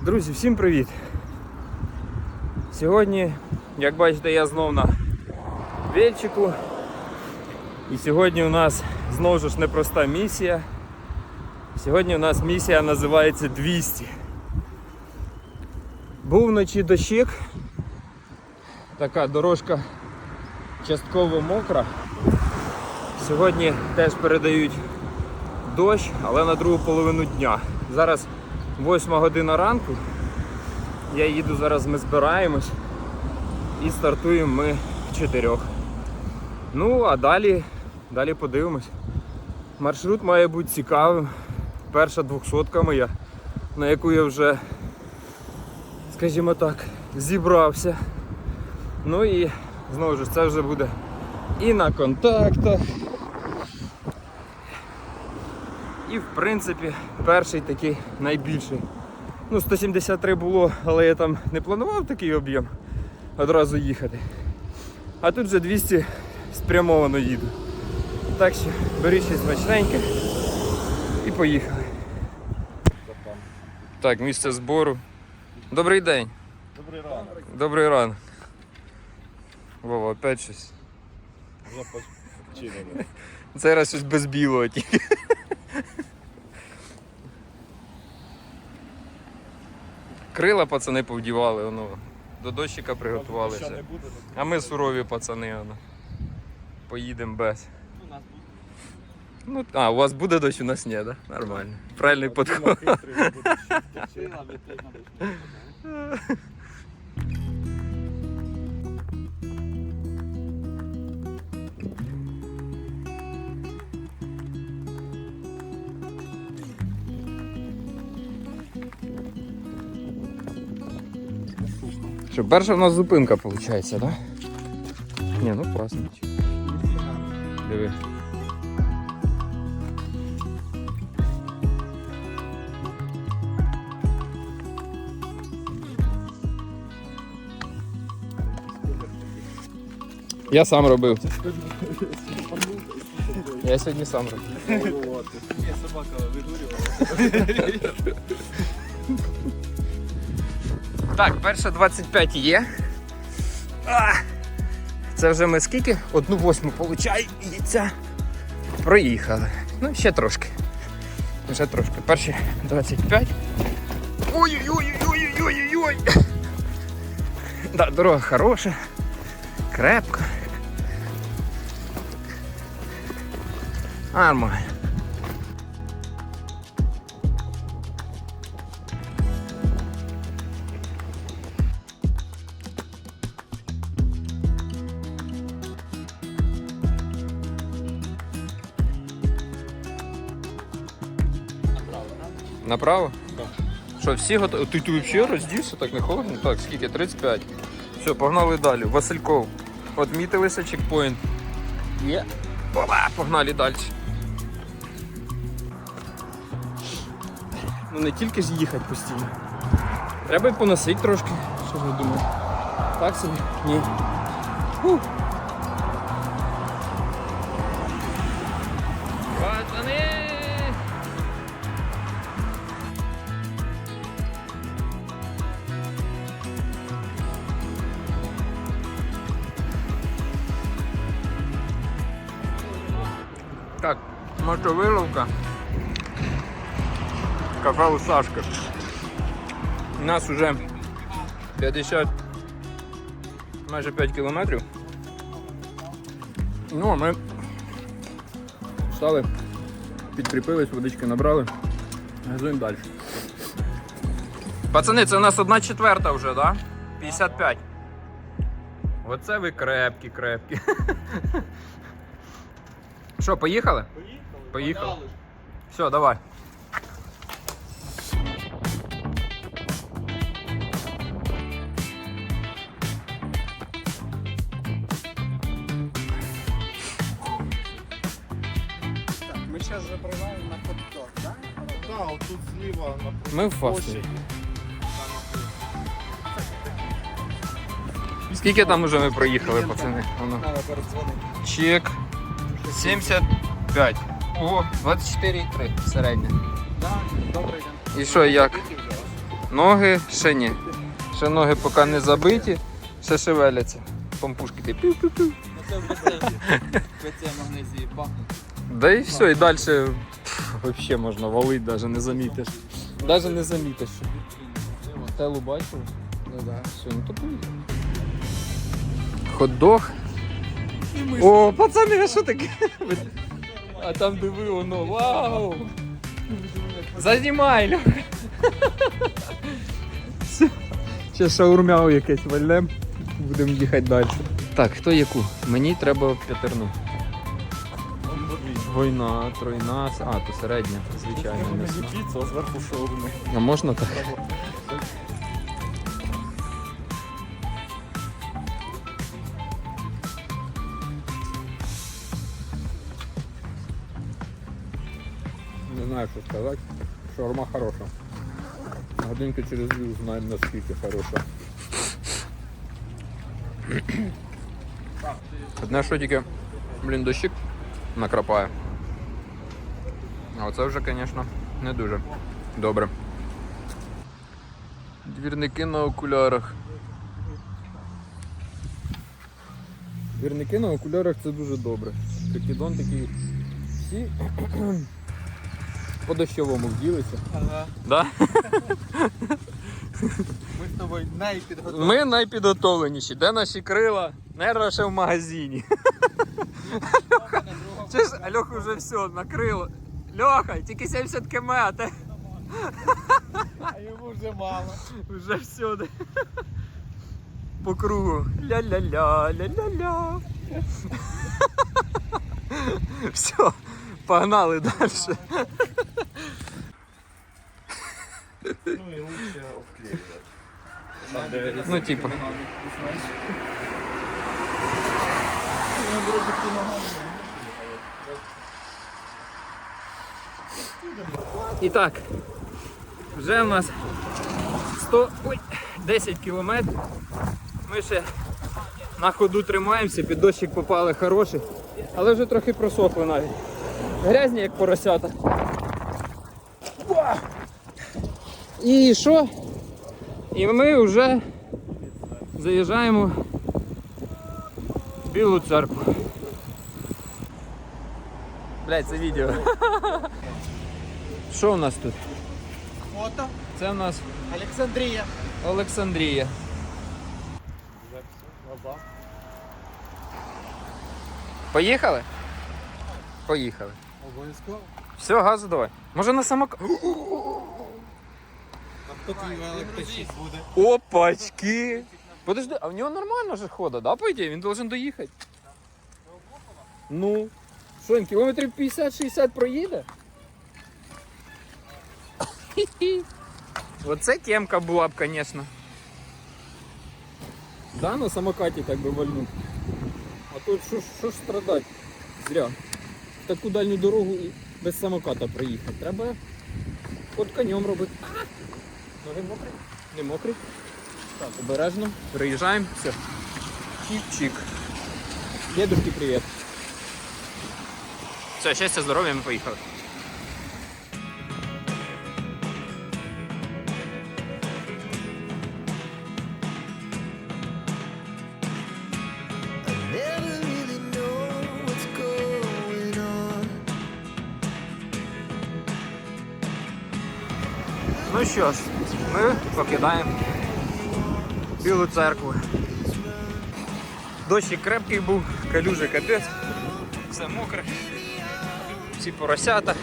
Друзі, всім привіт! Сьогодні, як бачите, я знов на вельчику. І сьогодні у нас знову ж непроста місія. Сьогодні у нас місія називається 200. Був вночі дощик. Така дорожка частково мокра. Сьогодні теж передають дощ, але на другу половину дня. Зараз 8 година ранку. Я їду зараз, ми збираємось і стартуємо ми в чотирьох. Ну, а далі, далі подивимось. Маршрут має бути цікавим. Перша двохсотка моя, на яку я вже, скажімо так, зібрався. Ну і знову ж це вже буде і на контактах. І в принципі перший такий найбільший. Ну, 173 було, але я там не планував такий об'єм одразу їхати. А тут вже 200 спрямовано їду. Так що беріть щось смачненьке і поїхали. Так, місце збору. Добрий день. Добрий ранок. Добрий ранок. Вова, опять щось. Вже починено. Цей раз щось без білого тільки. Крила пацани повдівали, воно. До дощика приготувалися. А ми сурові пацани, воно. Поїдемо без. У нас буде. Ну, а, у вас буде дощ, у нас ні, да? Нормально. Правильний підход. Що, перша у нас зупинка виходить, так? Да? Ні, ну класно. Диви. Я сам робив. Я сьогодні сам робив. Є собака видурювала. Так, перша 25 є. Це вже ми скільки? Одну восьму получається. Проїхали. Ну, ще трошки. Вже трошки. Перші 25. Ой-ой-ой-ой-ой-ой-ой. Да, дорога хороша, крепка. Нормально. Направо? Так. Що, всі готові? Ти, ти взагалі роздівся, так не холодно? Так, скільки? 35. Все, погнали далі. Васильков. Отмітилися чекпоінт. Є. Опа, погнали далі. Ну не тільки ж їхати постійно. Треба й поносити трошки. Що ви думаєте? Так собі? Ні. Фух. Так, мотовиловка. Кафе у Сашка. У нас вже 50 майже 5 кілометрів. Ну, а ми встали, підкріпились, водички набрали, газуємо далі. Пацани, це у нас одна четверта вже, да? 55. Оце ви крепкі, крепкі. Що, поїхали? Поїхали. Все, давай. Ми зараз забираємо на хот-дог, так? Так, отут зліва на Ми в фасті. Скільки там уже ми проїхали, пацани? Воно. Треба передзвонити. Чек 75. О, 24,3 середня. Так, добрий день. І що, як? Ноги ще ні. Ще ноги поки не забиті, ще шевеляться. Помпушки ти пів-пів-пів. Магнезії пахнуть. Да і все, і далі взагалі можна валити, навіть не замітиш. Навіть не замітиш. Телу бачив? Ну да. Все, ну то поїхали. Хот-дог. О, пацани, а що таке? А там диви воно, вау! Зазнімай, Льоха. Все. Ще шаурмяу якесь вальнем. Будемо їхати далі. Так, хто яку? Мені треба п'ятерну. Двойна, тройна, а, то середня, звичайно. піца, а зверху шаурми. А можна так? Не знаю, що сказати. Шаурма хороша. Годинки через дві знаємо наскільки хороша. Одне, що тільки, блін, дощик накрапає. А оце вже, звісно, не дуже добре. Двірники на окулярах. Двірники на окулярах це дуже добре. Прикидон такий всі По дощовому вділися. Ага. Да? Ми з тобою найпідготовлені. Ми найпідготовленіші. Де наші крила? Нерва ще в магазині. Чи ж Альох вже все, накрило. Льоха, тільки 70 км, а те А йому вже мало. вже все. По кругу. Ля-ля-ля, ля-ля-ля. Все, погнали далі. Ну і лучше обклеювати. Ну, типа. І так, вже в нас 100, ой, 10 кілометрів. Ми ще на ходу тримаємося, під дощик попали хороший, але вже трохи просохли навіть. Грязні, як поросята. І що? І ми вже заїжджаємо в Білу церкву. Блять, це відео. Що у нас тут? Фото. Це у нас Олександрія. Олександрія. Поїхали? Поїхали. Обов'язково. Все, газу давай. Може на самокат. Опачки! Подожди, а в нього нормально же хода, да, по ідеї? Він должен доїхати. Ну. Що він кілометрів 50-60 проїде? Хі-хі. Оце кемка була б, звісно. Да, на самокаті так би вальнув. А тут що, ж- що ж страдати? Зря. В таку дальню дорогу і без самоката проїхати. Треба от конем робити. Ноги мокрі? Не мокрі? Так, обережно. Приїжджаємо. Все. Чик-чик. Дедушки, привіт. Все, щастя, здоров'я, ми поїхали. Ну що ж, ми покидаємо Білу церкву. Дощик крепкий був, калюжий капець, все мокре, всі поросята.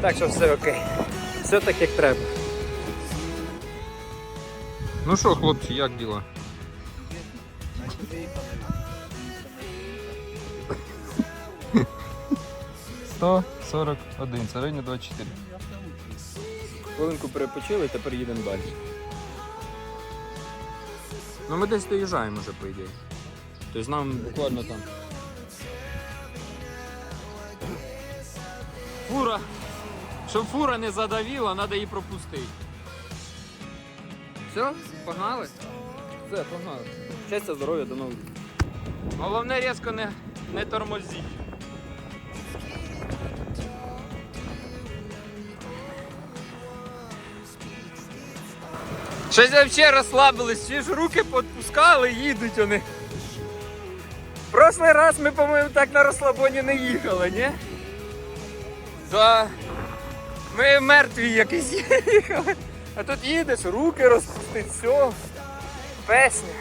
Так що все окей. Все так як треба. Ну що, хлопці, як діла? Сто сорок один, середня 24. Хвилинку перепочили, тепер їдемо далі. Ну ми десь доїжджаємо вже, по ідеї. Тобто нам буквально там. Фура! Щоб фура не задавила, треба її пропустити. Все, погнали? Все, погнали. Щастя, здоров'я, до нових. Головне різко не, не тормозіть. Щось взагалі розслабились, всі ж руки підпускали, їдуть вони. Прошлий раз ми, по-моєму, так на розслабоні не їхали, ні? Да. Ми мертві якісь їхали. А тут їдеш, руки розпустить, все. Песня.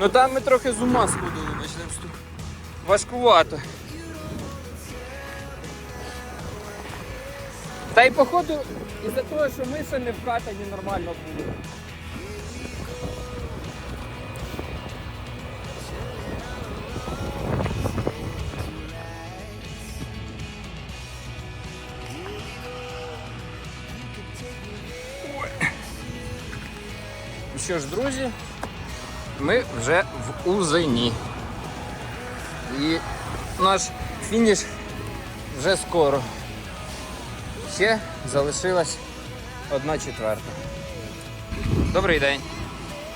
Ну там ми трохи з ума сходили, почнемо того. Важкувато. Та й походу, із-за того, що ми не вкатані нормально були. Ну Що ж, друзі, ми вже в Узині. І наш фініш вже скоро. Ще залишилась одна четверта. Добрий день.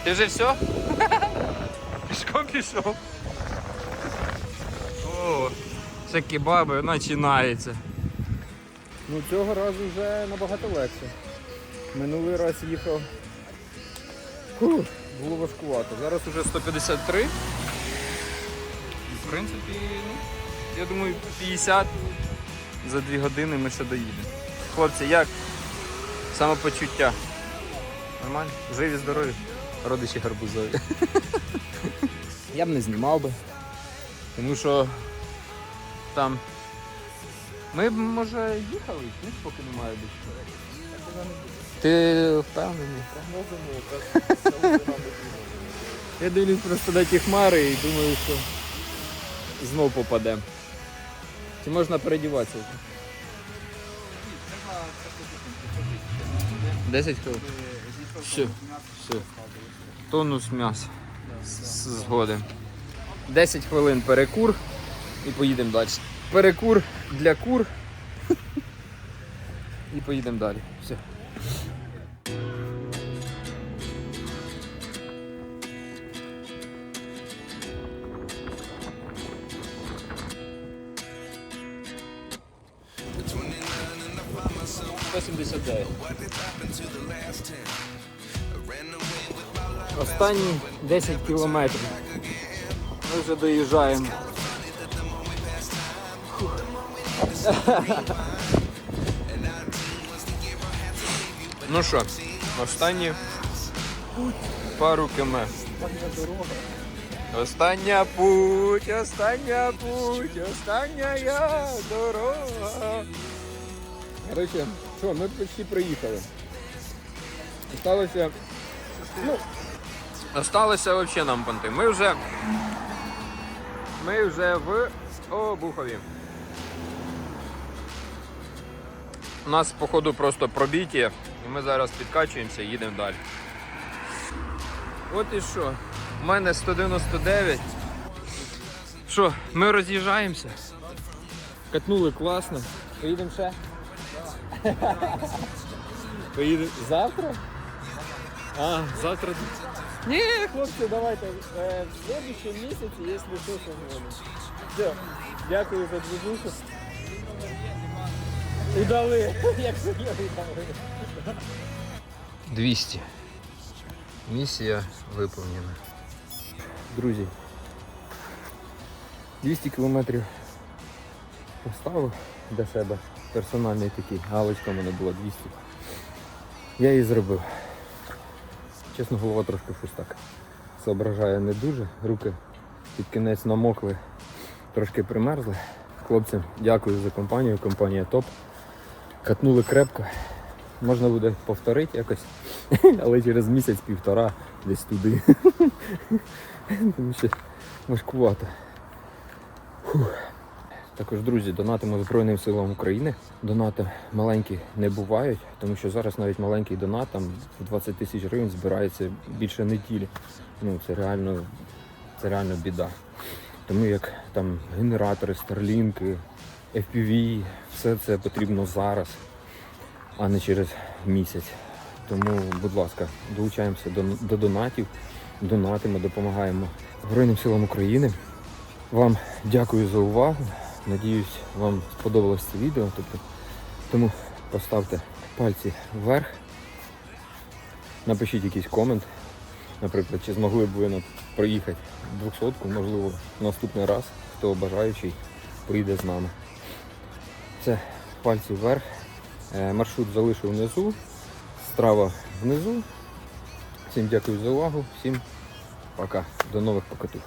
Ти вже все? Пішком пішов. О, це кебаби починається. Ну цього разу вже набагато легше. Минулий раз їхав. Фух, було важкувато. Зараз уже 153. В принципі, ну, я думаю, 50 за 2 години ми ще доїдемо. Хлопці, як самопочуття? Нормально? Живі, здорові? Родичі гарбузові. Я б не знімав би. Тому що там. Ми б, може, їхали, ні, поки немає більше. Ти впевнений? Я дивлюсь просто на ті хмари і думаю, що знов попадемо. Чи можна передіватися? 10 хвилин. Все, все. Тонус м'яса. Згоден. 10 хвилин перекур і поїдемо далі. Перекур для кур. І поїдемо далі. Все. Останні 10 кілометрів. Ми вже доїжджаємо. Ну що, останні пару км. Остання путь, остання путь, остання я дорога. Коротше, що, ми почти приїхали. Осталося. Ну, осталося взагалі нам понти. Ми вже. Ми вже в Обухові. У нас, походу, просто пробіття, і ми зараз підкачуємося і їдемо далі. От і що. У мене 199. Що, ми роз'їжджаємося. Катнули класно. Поїдемо ще? Поїдемо завтра? А, завтра. Ні, хлопці, давайте. Е, в следующем місяці, якщо що, що зможемо. Все, дякую за движуху. Удали, як я удали. 200. Місія виповнена. Друзі. 200 кілометрів поставив для себе. Персональний такий. Галочка в мене була 200. Я її зробив. Чесно, голова трошки щось так. Соображає не дуже. Руки під кінець намокли, трошки примерзли. Хлопцям дякую за компанію, компанія топ. Катнули крепко. Можна буде повторити якось, але через місяць-півтора десь туди. Тому що важкувато. Фух. Також, друзі, донатимо Збройним силам України. Донати маленькі не бувають, тому що зараз навіть маленький донат, там 20 тисяч гривень збирається більше неділі. Ну, це реально, це реально біда. Тому як там генератори, старлінки, FPV, все це потрібно зараз, а не через місяць. Тому, будь ласка, долучаємося до, до донатів, донатимо, допомагаємо Збройним силам України. Вам дякую за увагу. Надіюсь, вам сподобалось це відео. Тобто, тому поставте пальці вверх, Напишіть якийсь комент. Наприклад, чи змогли б ви проїхати 200 можливо, наступний раз, хто бажаючий, поїде з нами. Це пальці вверх. Е, Маршрут залишу внизу, страва внизу. Всім дякую за увагу, всім пока. До нових покатух.